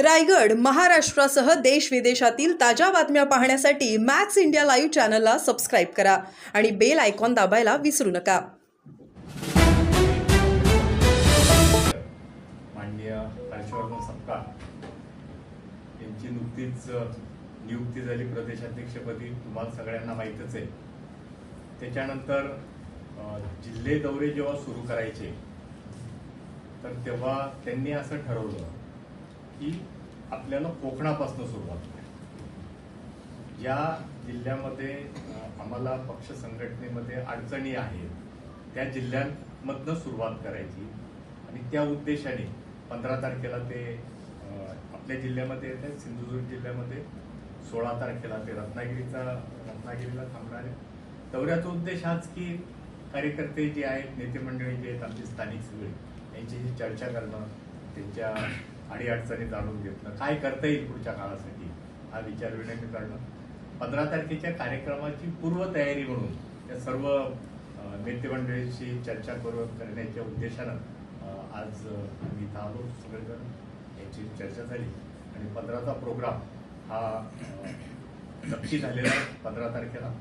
रायगड महाराष्ट्रासह देश विदेशातील ताज्या बातम्या पाहण्यासाठी मॅक्स इंडिया लाईव्ह चॅनलला सबस्क्राईब करा आणि बेल आयकॉन दाबायला विसरू नका. माननीय हर्षवर्धन सपकाळ यांची नुकतीच नियुक्ती झाली प्रदेशाध्यक्षपदी. तुम्हाला सगळ्यांना माहीतच आहे. त्याच्यानंतर जिल्हे दौरे जेव्हा सुरू करायचे तर तेव्हा त्यांनी असं ठरवलं ही आपल्याला कोकणापासून सुरुवात करायची ज्या जिल्ह्यामध्ये आम्हाला पक्ष संघटनेमध्ये अडचणी आहेत त्या जिल्ह्यांमधनं सुरुवात करायची. आणि त्या उद्देशाने पंधरा तारखेला ते आपल्या जिल्ह्यामध्ये येत आहेत सिंधुदुर्ग जिल्ह्यामध्ये सोळा तारखेला ते रत्नागिरीचा रत्नागिरीला थांबणार आहे. दौऱ्याचा उद्देश हाच की कार्यकर्ते जे आहेत नेते मंडळी जे आहेत आमचे स्थानिक सगळे यांच्याशी चर्चा करणं त्यांच्या आणि अडचणी जाणून घेतलं. काय करता येईल पुढच्या काळासाठी? हा विचार विनंती करणं पंधरा तारखेच्या कार्यक्रमाची पूर्वतयारी म्हणून त्या सर्व अ, नेते मंडळींशी चर्चा करून करण्याच्या उद्देशानं आज मी आम्ही इथं आलो सगळेजण. याची चर्चा झाली. आणि पंधराचा प्रोग्राम हा नक्की झालेला आहे पंधरा तारखेला.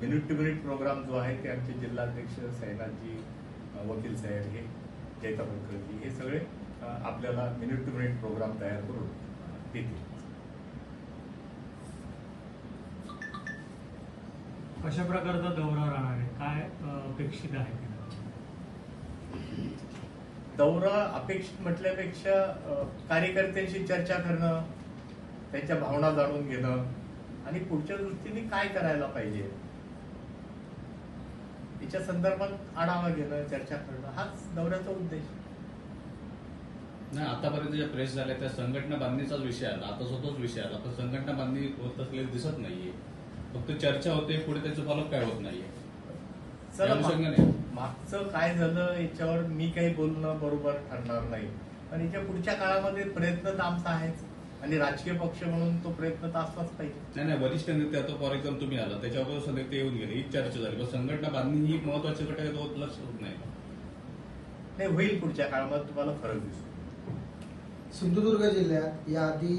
मिनिट टू मिनिट प्रोग्राम जो आहे ते आमचे जिल्हाध्यक्ष सैनाजी वकील साहेब हे जयता कुलकर्णी हे सगळे आपल्याला मिनिट टू मिनिट प्रोग्राम तयार करून देतील. कशा प्रकारचा दौरा राहणार आहे? काय अपेक्षित आहे? दौरा अपेक्षित म्हटल्यापेक्षा कार्यकर्त्यांशी चर्चा करणं त्यांच्या भावना जाणून घेणं आणि पुढच्या दृष्टीने काय करायला पाहिजे? याच्या संदर्भात आढावा घेणं चर्चा करणं हाच दौऱ्याचा उद्देश. नाही आतापर्यंत ज्या प्रेस झाल्या त्या संघटना बांधणीचाच विषय आला. आता स्वतःच विषय आला. पण संघटना बांधणी होत असलेली दिसत नाहीये. फक्त चर्चा होते पुढे त्याचं फॉलोअप काय होत नाहीये. मागचं काय झालं याच्यावर मी काही बोलणं बरोबर ठरणार नाही. पण याच्या पुढच्या काळामध्ये प्रयत्न तर आमचा आहेच. आणि राजकीय पक्ष म्हणून तो प्रयत्न तर असलाच पाहिजे. नाही नाही वरिष्ठ नेते आता फॉर एक्झाम्पल तुम्ही आला त्याच्यावर सध्या ते येऊन गेले. ही चर्चा झाली. पण संघटना बांधणी ही महत्वाची घटक आहे तो लक्ष होत नाही. नाही होईल पुढच्या काळामध्ये तुम्हाला फरक दिसतो सिंधुदुर्ग जिल्ह्यात याआधी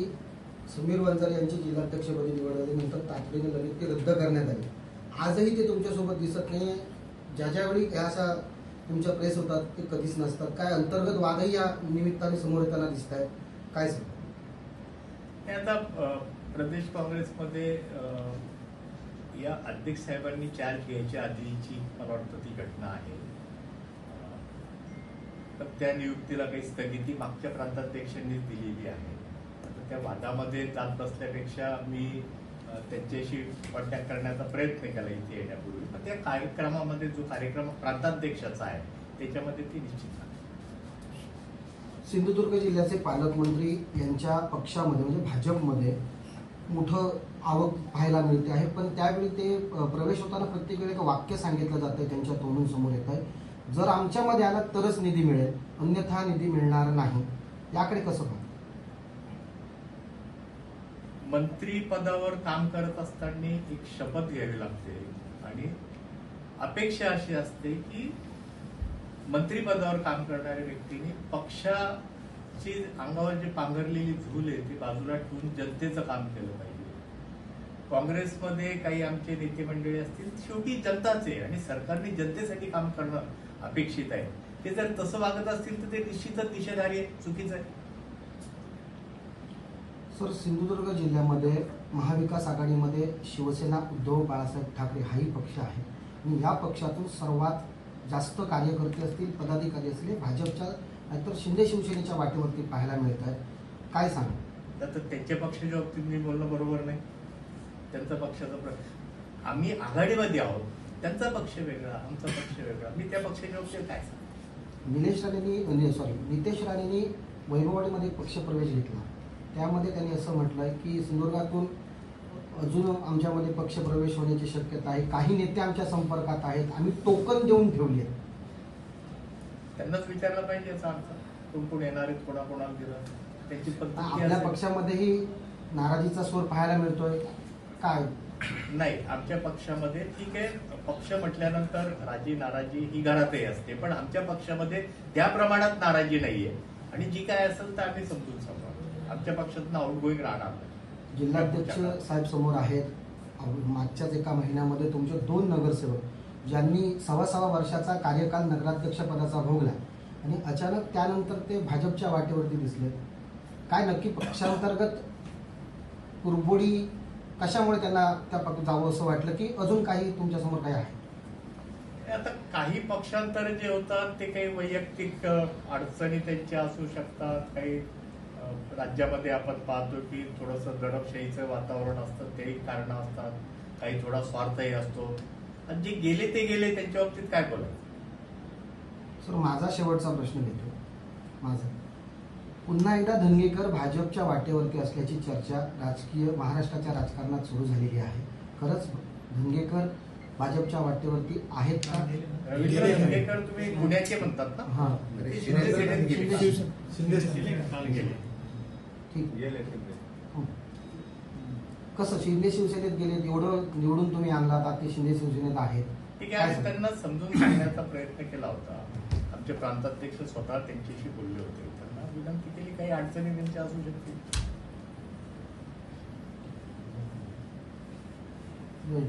समीर वंजारी यांची जिल्हाध्यक्षपदी निवड झाली नंतर तातडीने लगेच ते रद्द करण्यात आले. आजही ते तुमच्यासोबत दिसत नाही. ज्या ज्यावेळी ह्या अशा तुमच्या प्रेस होतात ते कधीच नसतात. काय अंतर्गत वादही या निमित्ताने समोर येताना दिसत आहेत काय सांग हे आता प्रदेश काँग्रेसमध्ये या अध्यक्ष साहेबांनी चार्ज घ्यायच्या आधीची मला वाटतं ती घटना आहे. तर त्या नियुक्तीला काही स्थगिती मागच्या प्रांताध्यक्षांनीच दिलेली आहे. आता त्या वादामध्ये जात बसल्यापेक्षा मी त्यांच्याशी कॉन्टॅक्ट करण्याचा प्रयत्न केला इथे येण्यापूर्वी. पण त्या कार्यक्रमामध्ये जो कार्यक्रम प्रांताध्यक्षाचा आहे त्याच्यामध्ये ती निश्चित झाली. सिंधुदुर्ग जिल्ह्याचे पालकमंत्री यांच्या पक्षामध्ये म्हणजे भाजपमध्ये मोठं आवक पाहायला मिळते आहे. पण त्यावेळी ते प्रवेश होताना प्रत्येक वेळी एक वाक्य सांगितलं जातं त्यांच्या तोंडून समोर येत आहे जर आमच्यामध्ये आला तरच निधी मिळेल अन्यथा निधी मिळणार नाही. याकडे कसं पाहता मंत्री पदावर काम करत असताना एक शपथ घ्यावी लागते आणि अपेक्षा अशी असते की मंत्री पदावर काम करणाऱ्या व्यक्तीने पक्षाची अंगावर जी पांघरलेली झूल आहे ती बाजूला ठेवून जनतेचं काम केलं पाहिजे. काँग्रेसमध्ये काही आमचे नेते मंडळी असतील शेवटी जनताचे आणि सरकारने जनतेसाठी काम करणं अपेक्षित आहे. ते जर तसं वागत असतील तर ते निश्चितच दिशेधारी आहे चुकीचं आहे. सर सिंधुदुर्ग जिल्ह्यामध्ये महाविकास आघाडीमध्ये शिवसेना उद्धव बाळासाहेब ठाकरे हाही पक्ष आहे. आणि या पक्षातून सर्वात जास्त कार्यकर्ते असतील पदाधिकारी असतील भाजपच्या नाहीतर शिंदे शिवसेनेच्या वाटेवरती पाहायला मिळत आहेत. काय सांगा? तर त्यांच्या पक्षाच्या बाबतीत मी बोलणं बरोबर नाही. त्यांचा पक्षाचा प्र आम्ही आघाडीमध्ये आहोत. त्यांचा पक्ष वेगळा आमचा पक्ष वेगळा. मी त्या पक्षाच्या बाबतीत काय निलेश राणेंनी सॉरी नितेश राणेंनी वैभववाडीमध्ये पक्षप्रवेश घेतला. त्यामध्ये त्यांनी असं म्हटलंय की सिंधुदुर्गातून अजून आमच्यामध्ये पक्षप्रवेश होण्याची शक्यता आहे. काही नेते आमच्या संपर्कात आहेत. आम्ही टोकन देऊन ठेवली त्यांनाच विचारलं पाहिजे याचा अर्थ. कोण कोण येणार आहेत कोणाकोणाला दिलं. त्यांची पद्धत आपल्या. पक्षामध्येही नाराजीचा स्वर पाहायला मिळतोय. काय? नाही आमच्या पक्षामध्ये ठीक आहे. पक्ष म्हटल्यानंतर राजी नाराजी ही घरातही असते पण आमच्या पक्षामध्ये त्या प्रमाणात नाराजी नाहीये. आणि जी काय असेल तर आम्ही समजून सांगू आमच्या पक्षातून आउट गोईंग राहणार नाही. जिल्हाध्यक्ष साहेब समोर आहेत. मागच्याच एका महिन्यामध्ये तुमचे दोन नगरसेवक ज्यांनी सव्वा सव्वा वर्षाचा कार्यकाल नगराध्यक्ष पदाचा भोगला आणि अचानक त्यानंतर ते भाजपच्या वाटेवरती दिसले. काय नक्की पक्षांतर्गत कुरबुडी कशामुळे त्यांना त्या पक्ष जावं असं वाटलं की अजून काही तुमच्यासमोर काही आहे? आता काही पक्षांतर जे होतात ते काही वैयक्तिक अडचणी त्यांच्या असू शकतात. काही राज्यामध्ये आपण पाहतो की थोडंसं दडपशाहीचं वातावरण असतं तेही कारण असतात. काही थोडा स्वार्थही असतो. आणि जे गेले ते गेले त्यांच्या बाबतीत काय बोलायचं? सर माझा शेवटचा प्रश्न घेतो माझा. पुन्हा एकदा धनगेकर भाजपच्या वाटेवरती असल्याची चर्चा राजकीय महाराष्ट्राच्या राजकारणात सुरू झालेली आहे. खरंच धनगेकर भाजपच्या वाटेवरती आहेत का? रवींद्र धंगेकर तुम्ही पुण्याचे म्हणतात ना? हा. हं. कसं शिंदे शिवसेनेत गेले एवढं निवडून तुम्ही आणलात आता ते शिंदे शिवसेनेत आहेत. ठीक काय आहे? त्यांना समजून सांगण्याचा प्रयत्न केला होता. आमचे प्रांताध्यक्ष स्वतः त्यांच्याशी बोलले होते. विनंती केली काही अडचणी त्यांच्या असू शकतील होय.